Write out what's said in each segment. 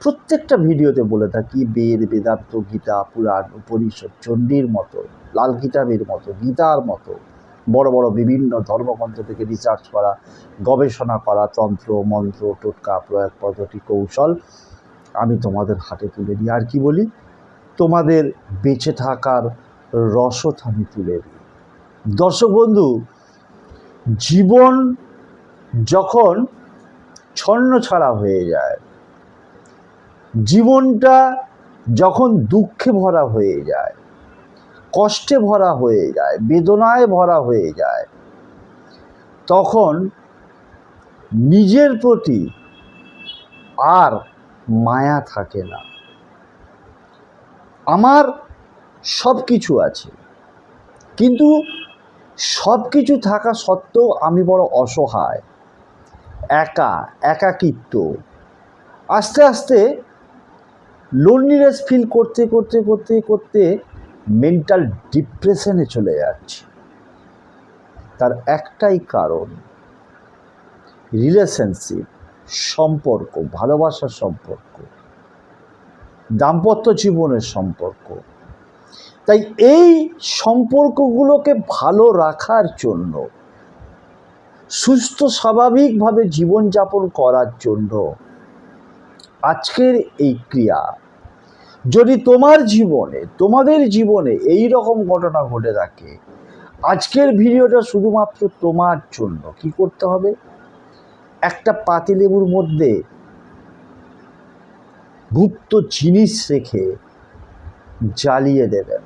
প্রত্যেকটা ভিডিওতে বলে থাকি, বেদ, বেদান্ত, গীতা, পুরাণ, উপনিষদ, চণ্ডীর মতো, লাল কিতাবের মতো, গীতার মতো, বড় বড় বিভিন্ন ধর্মগ্রন্থ থেকে রিসার্চ করা, গবেষণা করা, তন্ত্র, মন্ত্র, টোটকা, প্রয়োগ পদ্ধতি, কৌশল আমি তোমাদের হাতে তুলে দিই আর কি বলি? তোমাদের বেঁচে থাকার রসদ আমি তুলে দিই দর্শক বন্ধু, জীবন যখন ছন্ন ছাড়া হয়ে যায় জীবনটা যখন দুঃখে ভরা হয়ে যায়, কষ্টে ভরা হয়ে যায়, বেদনায় ভরা হয়ে যায়, তখন নিজের প্রতি আর মায়া থাকে না। আমার সব কিছু আছে, কিন্তু সব কিছু থাকা সত্ত্বেও আমি বড় অসহায়, একা, একাকিত্ব। আস্তে আস্তে লোনলিনেস ফিল করতে করতে করতে করতে মেন্টাল ডিপ্রেশনে চলে যাচ্ছে। তার একটাই কারণ রিলেশনশিপ সম্পর্ক, ভালোবাসার সম্পর্ক, দাম্পত্য জীবনের সম্পর্ক। তাই এই সম্পর্কগুলোকে ভালো রাখার জন্য, সুস্থ স্বাভাবিকভাবে জীবনযাপন করার জন্য আজকের এই ক্রিয়া যদি তোমার জীবনে, তোমাদের জীবনে এই রকম ঘটনা ঘটে থাকে, আজকের ভিডিওটা শুধুমাত্র তোমার জন্য, কি করতে হবে? একটা পাতিলেবুর মধ্যে গুপ্ত জিনিস রেখে জ্বালিয়ে দেবেন।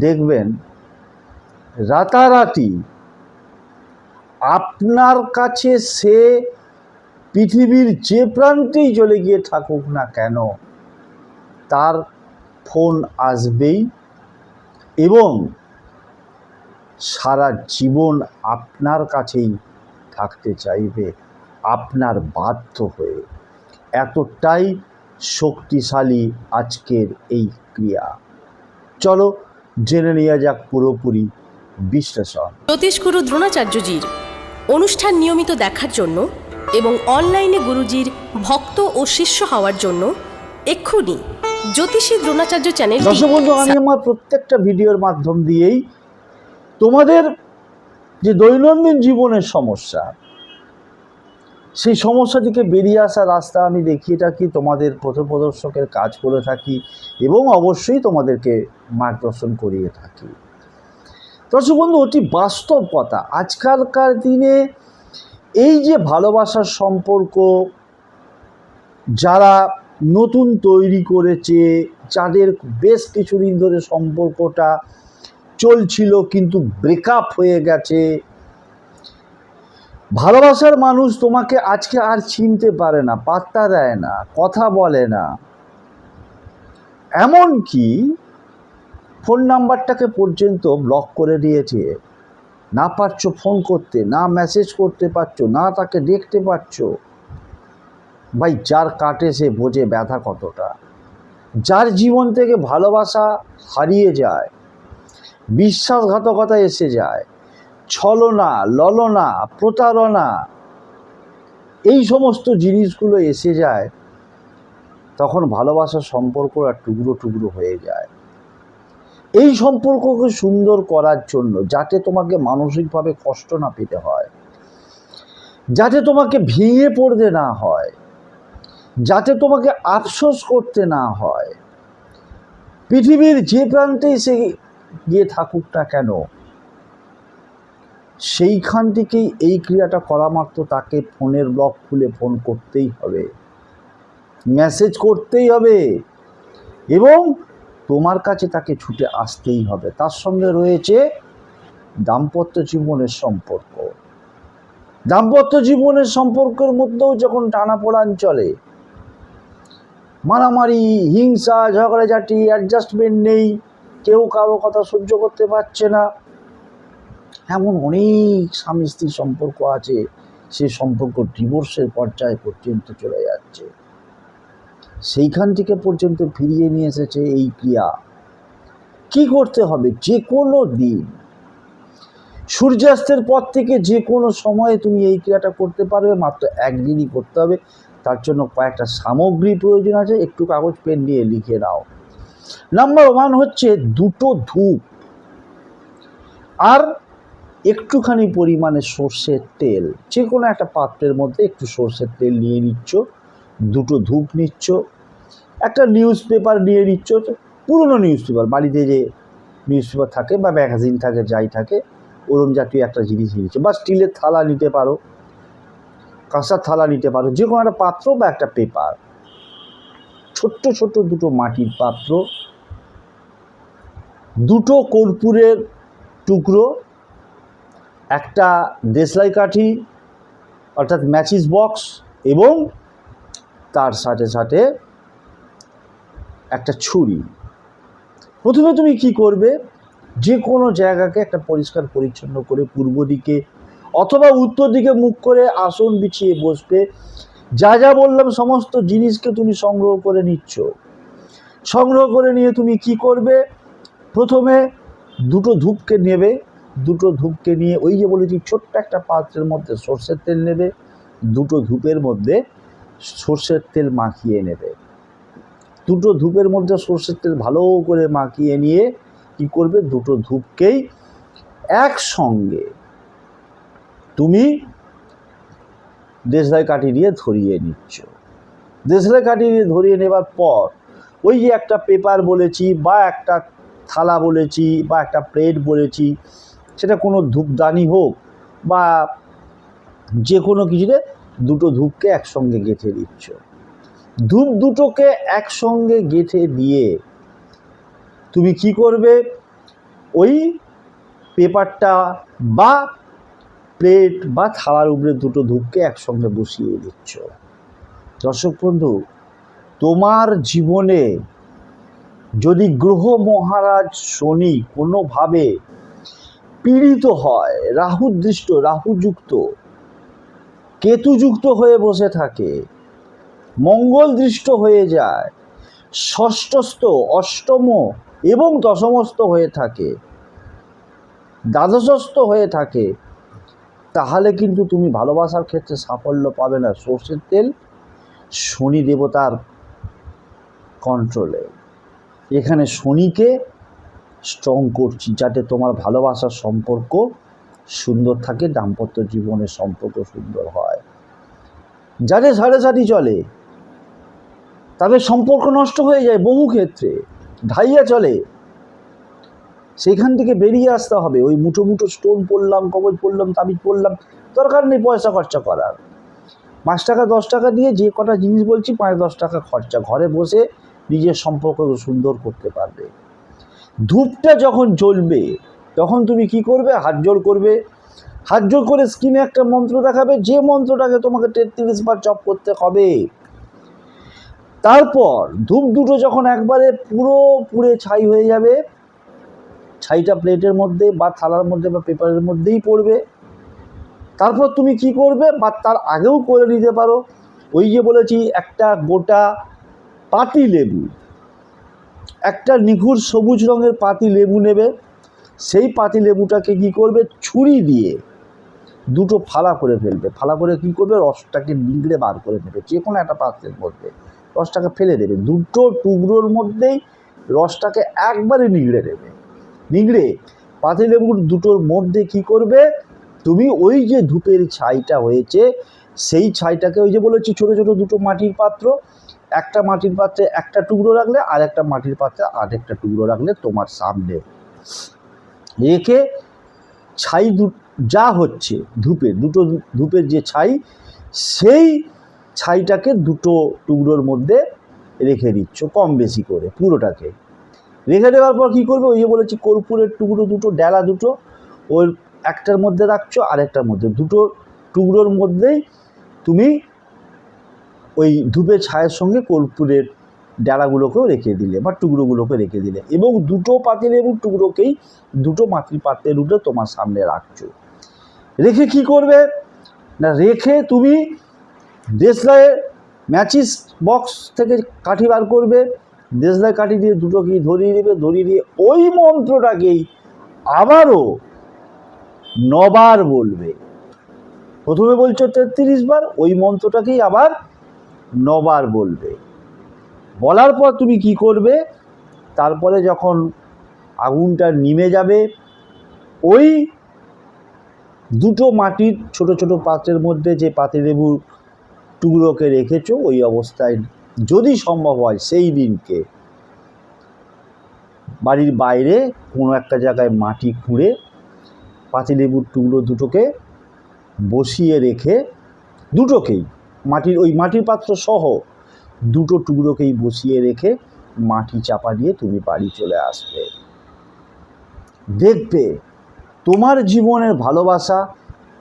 দেখবেন রাতারাতি আপনার কাছে সে পৃথিবীর যে প্রান্তেই চলে গিয়ে থাকুক না কেন তার ফোন আসবেই এবং সারা জীবন আপনার কাছেই থাকতে চাইবে, আপনার বাধ্য হয়ে। এতটাই শক্তিশালী আজকের এই ক্রিয়া। চলো জেনে নেওয়া যাক পুরোপুরি বিশ্লেষণ। জ্যোতিষগুরু দ্রোণাচার্যজির অনুষ্ঠান নিয়মিত দেখার জন্য এবং অনলাইনে গুরুজির ভক্ত ও শিষ্য হওয়ার জন্য এক্ষুনি জ্যোতিষী দ্রোণাচার্য চ্যানেল দর্শক বন্ধু আমি আমার প্রত্যেকটা ভিডিওর মাধ্যম দিয়েই তোমাদের যে দৈনন্দিন জীবনের সমস্যা সেই সমস্যা থেকে বেরিয়ে আসার রাস্তা আমি দেখিয়ে থাকি তোমাদের পথপ্রদর্শকের কাজ করে থাকি এবং অবশ্যই তোমাদেরকে মার্গদর্শন করিয়ে থাকি। দর্শক বন্ধু অতি বাস্তব কথা আজকালকার দিনে এই যে ভালোবাসার সম্পর্ক যারা নতুন তৈরি করেছে, যাদের বেশ কিছুদিন ধরে সম্পর্কটা চলছিল কিন্তু ব্রেকআপ হয়ে গেছে। ভালোবাসার মানুষ তোমাকে আজকে আর চিনতে পারে না, পাত্তা দেয় না, কথা বলে না। এমন কি ফোন নাম্বারটাকে পর্যন্ত ব্লক করে দিয়েছে। না পারছ ফোন করতে, না মেসেজ করতে পারছ, না তাকে দেখতে পাচ্ছো ভাই, যার কাটে সে বোঝে ব্যথা কতটা। যার জীবন থেকে ভালোবাসা হারিয়ে যায়, বিশ্বাসঘাতকতা এসে যায়, ছলনা, ললনা, প্রতারণা, এই সমস্ত জিনিসগুলো এসে যায়, তখন ভালোবাসার সম্পর্কটা টুকরো টুকরো হয়ে যায়। এই সম্পর্ককে সুন্দর করার জন্য যাতে তোমাকে মানসিকভাবে কষ্ট না পেতে হয়, যাতে তোমাকে ভেঙে পড়তে না হয় যাতে তোমাকে আফসোস করতে না হয়। পৃথিবীর যে প্রান্তেই সে গিয়ে থাকুক না কেন, সেইখান থেকেই এই ক্রিয়াটা করা মাত্র তাকে ফোনের ব্লক খুলে ফোন করতেই হবে। মেসেজ করতেই হবে এবং তোমার কাছে তাকে ছুটে আসতেই হবে। তার সঙ্গে রয়েছে দাম্পত্য জীবনের সম্পর্ক। দাম্পত্য জীবনের সম্পর্কের মধ্যেও যখন টানাপোড়ান চলে মারামারি, হিংসা, ঝগড়াঝাটি অ্যাডজাস্টমেন্ট নেই। কেউ কারও কথা সহ্য করতে পারছে না। এমন অনেক স্বামী স্ত্রী সম্পর্ক আছে, সে সম্পর্ক ডিভোর্সের পর্যায়ে পর্যন্ত চলে যাচ্ছে। সেইখান থেকে পর্যন্ত ফিরিয়ে নিয়ে এসেছে এই ক্রিয়া। কি করতে হবে? যে কোনো দিন। সূর্যাস্তের পর থেকে যে কোনো সময়ে তুমি এই ক্রিয়াটা করতে পারবে, মাত্র একদিনই করতে হবে। তার জন্য কয়েকটা সামগ্রী প্রয়োজন আছে, একটু কাগজ, পেন নিয়ে লিখে নাও। নাম্বার ওয়ান হচ্ছে দুটো ধূপ আর একটুখানি পরিমাণে সর্ষের তেল। যে কোনো একটা পাত্রের মধ্যে একটু সর্ষের তেল নিয়ে নিচ্ছ, দুটো ধূপ নিচ্ছ, একটা নিউজ পেপার নিয়ে নিচ্ছ, পুরনো নিউজ পেপার বাড়িতে যে নিউজ পেপার থাকে বা ম্যাগাজিন থাকে, যাই থাকে, ওরম জাতীয় একটা জিনিস নিচ্ছে। বা স্টিলের থালা নিতে পারো। কাঁসার থালা নিতে পারো, যে কোনো একটা পাত্র বা একটা পেপার। ছোট্ট ছোট্ট দুটো মাটির পাত্র, দুটো কর্পূরের টুকরো, একটা দেশলাই কাঠি, অর্থাৎ ম্যাচিস বক্স এবং তার সাথে সাথে একটা ছুরি। প্রথমে তুমি কি করবে? যে কোনো জায়গাকে একটা পরিষ্কার পরিচ্ছন্ন করে পূর্ব দিকে অথবা উত্তর দিকে মুখ করে আসন বিছিয়ে বসবে। যা যা বললাম সমস্ত জিনিসকে তুমি সংগ্রহ করে নিচ্ছ। সংগ্রহ করে নিয়ে তুমি কি করবে? প্রথমে দুটো ধূপকে নেবে। দুটো ধূপকে নিয়ে ওই যে বলেছি, ছোট্ট একটা পাত্রের মধ্যে সর্ষের তেল নেবে। দুটো ধূপের মধ্যে সর্ষের তেল মাখিয়ে নেবে। দুটো ধূপের মধ্যে সর্ষের তেল ভালো করে মাখিয়ে নিয়ে কি করবে? দুটো ধূপকেই একসঙ্গে তুমি দেশলাই কাঠি দিয়ে ধরিয়ে নিচ্ছ। দেশলাই কাঠি দিয়ে ধরিয়ে নেবার পর ওই যে একটা পেপার বলেছি বা একটা থালা বলেছি বা একটা প্লেট বলেছি, সেটা কোনো ধূপদানি হোক বা যে কোনো কিছুতে দুটো ধূপকে একসঙ্গে গেঁথে দিচ্ছ। ধূপ দুটোকে একসঙ্গে গেঁথে দিয়ে তুমি কি করবে? ওই পেপারটা বা প্লেট বা থালার উপরে দুটো ধূপকে একসঙ্গে বসিয়ে দিচ্ছ। দর্শক বন্ধু, তোমার জীবনে যদি গ্রহ মহারাজ শনি কোনোভাবে পীড়িত হয়, রাহুদৃষ্ট, রাহুযুক্ত, কেতুযুক্ত হয়ে বসে থাকে মঙ্গল দৃষ্ট হয়ে যায়, ষষ্ঠস্থ, অষ্টম এবং দশমস্থ হয়ে থাকে, দ্বাদশস্থ হয়ে থাকে তাহলে কিন্তু তুমি ভালোবাসার ক্ষেত্রে সাফল্য পাবে না। সর্ষের তেল শনি দেবতার কন্ট্রোলে এখানে শনিকে স্ট্রং করছি যাতে তোমার ভালোবাসার সম্পর্ক সুন্দর থাকে, দাম্পত্য জীবনের সম্পর্ক সুন্দর হয়। যাদের সাড়ে সাথী চলে, তাদের সম্পর্ক নষ্ট হয়ে যায় বহু ক্ষেত্রে। ঢাইয়া চলে সেখান থেকে বেরিয়ে আসতে হবে। ওই মুঠো মুঠো স্টোন পড়লাম, কবজ পড়লাম, তাবিজ পড়লাম, দরকার নেই পয়সা খরচা করার। পাঁচ টাকা, দশ টাকা দিয়ে যে কটা জিনিস বলছি, পাঁচ, দশ টাকা খরচা। ঘরে বসে নিজের সম্পর্ক সুন্দর করতে পারবে। ধূপটা যখন জ্বলবে, তখন তুমি কি করবে? হাত জোর করবে। হাত জোর করে স্ক্রিনে একটা মন্ত্র দেখাবে, যে মন্ত্রটাকে তোমাকে তেত্রিশ বার জপ করতে হবে। তারপর ধূপ দুটো যখন একবারে পুরো পুড়ে ছাই হয়ে যাবে ছাইটা প্লেটের মধ্যে বা থালার মধ্যে বা পেপারের মধ্যেই পড়বে। তারপর তুমি কি করবে বা তার আগেও করে নিতে পারো। ওই যে বলেছি, একটা গোটা পাতি লেবু, একটা নিখুঁত সবুজ রঙের পাতি লেবু নেবে। সেই পাতি লেবুটাকে কি করবে? ছুরি দিয়ে দুটো ফালা করে ফেলবে। ফালা করে কি করবে? রসটাকে নিংড়ে বার করে নেবে। যে কোনো একটা পাত্রের মধ্যে রসটাকে ফেলে দেবে। দুটো টুকরোর মধ্যেই রসটাকে একবারে নিংড়ে দেবে নিংড়ে পাতিলেবুর দুটোর মধ্যে কি করবে? তুমি ওই যে ধূপের ছাইটা হয়েছে, সেই ছাইটাকে ওই যে বলেছি ছোটো ছোটো দুটো মাটির পাত্র। একটা মাটির পাত্রে একটা টুকরো রাখলে আর একটা মাটির পাত্রে আরেকটা টুকরো রাখলে তোমার সামনে। রেখে ছাই দু, যা হচ্ছে ধূপের, দুটো ধূপের যে ছাই, সেই ছাইটাকে দুটো টুকরোর মধ্যে রেখে দিচ্ছ কম বেশি করে পুরোটাকে। রেখে দেওয়ার পর কী করবে? ওই যে বলেছি, কর্পূরের টুকরো দুটো, ডেলা দুটো, ওর একটার মধ্যে রাখছো, আরেকটার মধ্যে। দুটো টুকরোর মধ্যেই তুমি ওই ধূপের ছায়ের সঙ্গে কর্পূরের ডালাগুলোকেও রেখে দিলে, বা টুকরোগুলোকে রেখে দিলে। এবং দুটো পাতিলেবুর টুকরোকেই দুটো মাটির পাত্রের উঠে তোমার সামনে রাখছো। রেখে কি করবে? না, রেখে তুমি দেশলাইয়ে ম্যাচিস বক্স থেকে কাঠি বার করবে দেশলাই কাঠি দিয়ে দুটোকেই ধরিয়ে দেবে ধরিয়ে দিয়ে ওই মন্ত্রটাকেই আবারও নবার বলবে। প্রথমে বলছো তেত্রিশ বার, ওই মন্ত্রটাকেই আবার নবার বলবে। বলার পর তুমি কি করবে? তারপরে যখন আগুনটা নিমে যাবে, ওই দুটো মাটির ছোট ছোট পাত্রের মধ্যে যে পাতিলেবুর টুকরোকে রেখেছো, ওই অবস্থায় যদি সম্ভব হয় সেই দিনকে বাড়ির বাইরে কোনো একটা জায়গায় মাটি খুঁড়ে পাতিলেবুর টুকরো দুটোকে বসিয়ে রেখে দুটোকেই মাটির ওই মাটির পাত্র সহ দুটো টুকরোকেই বসিয়ে রেখে মাটি চাপা দিয়ে তুমি বাড়ি চলে আসবে। দেখবে তোমার জীবনের ভালোবাসা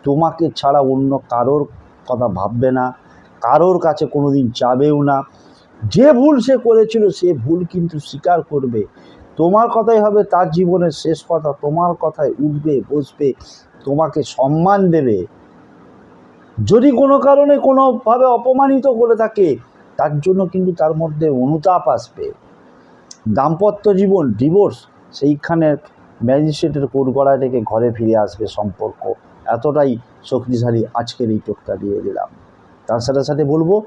তোমাকে ছাড়া অন্য কারোর কথা ভাববে না, কারোর কাছে কোনো দিন চাবেও না যে ভুল সে করেছিল, সে ভুল কিন্তু স্বীকার করবে। তোমার কথাই হবে তার জীবনের শেষ কথা, তোমার কথায় উঠবে, বসবে, তোমাকে সম্মান দেবে। যদি কোনো কারণে কোনোভাবে অপমানিত করে থাকে, তার জন্য কিন্তু তার মধ্যে অনুতাপ আসবে। দাম্পত্য জীবন ডিভোর্স সেইখানে ম্যাজিস্ট্রেটের কোটগড়ায় থেকে ঘরে ফিরে আসবে সম্পর্ক। এতটাই শক্তিশালী আজকের এই টোটকা দিয়ে দিলাম। তার সাথে সাথে বলব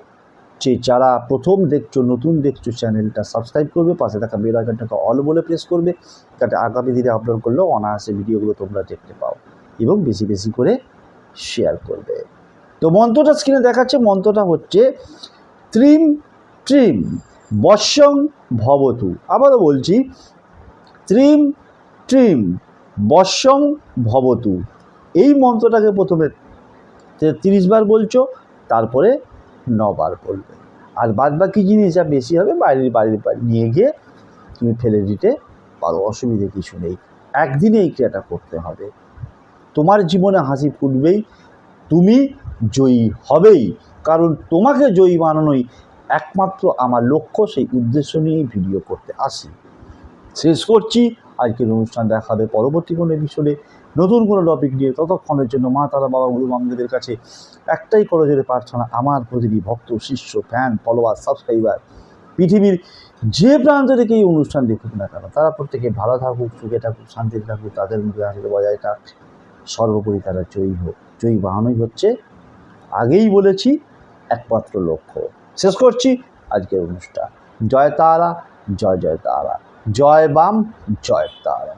যে যারা প্রথম দেখছ, নতুন দেখছ চ্যানেলটা সাবস্ক্রাইব করবে, পাশে থাকা বেল আইকনটাকে অল বলে প্রেস করবে, যাতে আগামী দিনে আপলোড করলেও অনায়াসে ভিডিওগুলো তোমরা দেখতে পাও এবং বেশি বেশি করে শেয়ার করবে। তো মন্ত্রটা স্ক্রিনে দেখাচ্ছে, মন্ত্রটা হচ্ছে ত্রিম ট্রিম বশ্যং ভবতু। আবারও বলছি, ত্রিম ট্রিম বশ্যং ভবতু। এই মন্ত্রটাকে প্রথমে তিরিশ বার বলছো, তারপরে নবার বলবে আর বাদ বাকি জিনিস যা বেশি হবে বাইরের বাড়ি নিয়ে গিয়ে তুমি ফেলে দিতে পারো, অসুবিধে কিছু নেই। একদিনে এই ক্রিয়াটা করতে হবে। তোমার জীবনে হাসি ফুটবেই, তুমি জয়ী হবেই। কারণ তোমাকে জয়ী বানানোই একমাত্র আমার লক্ষ্য, সেই উদ্দেশ্য নিয়েই ভিডিও করতে আসি। শেষ করছি। আজকের অনুষ্ঠান দেখাবে পরবর্তী কোনো এপিসোডে। নতুন কোনো টপিক নিয়ে ততক্ষণের জন্য মা, তারা, বাবা, গুরু মামদেবের কাছে একটাই করজোরে প্রার্থনা, আমার প্রতিটি ভক্ত, শিষ্য ফ্যান ফলোয়ার সাবস্ক্রাইবার পৃথিবীর যে প্রান্ত থেকে এই অনুষ্ঠান দেখুক না কেন, তারা প্রত্যেকে ভালো থাকুক, সুখে থাকুক, শান্তিতে থাকুক, তাদের মুখে হাসিতে বজায় থাক। সর্বোপরি তারা জয়ী হোক। জয়ী বাহানোই হচ্ছে, আগেই বলেছি, একমাত্র লক্ষ্য। শেষ করছি আজকের অনুষ্ঠান। জয় তারা, জয় জয় তারা। জয় বাম, জয় তারা।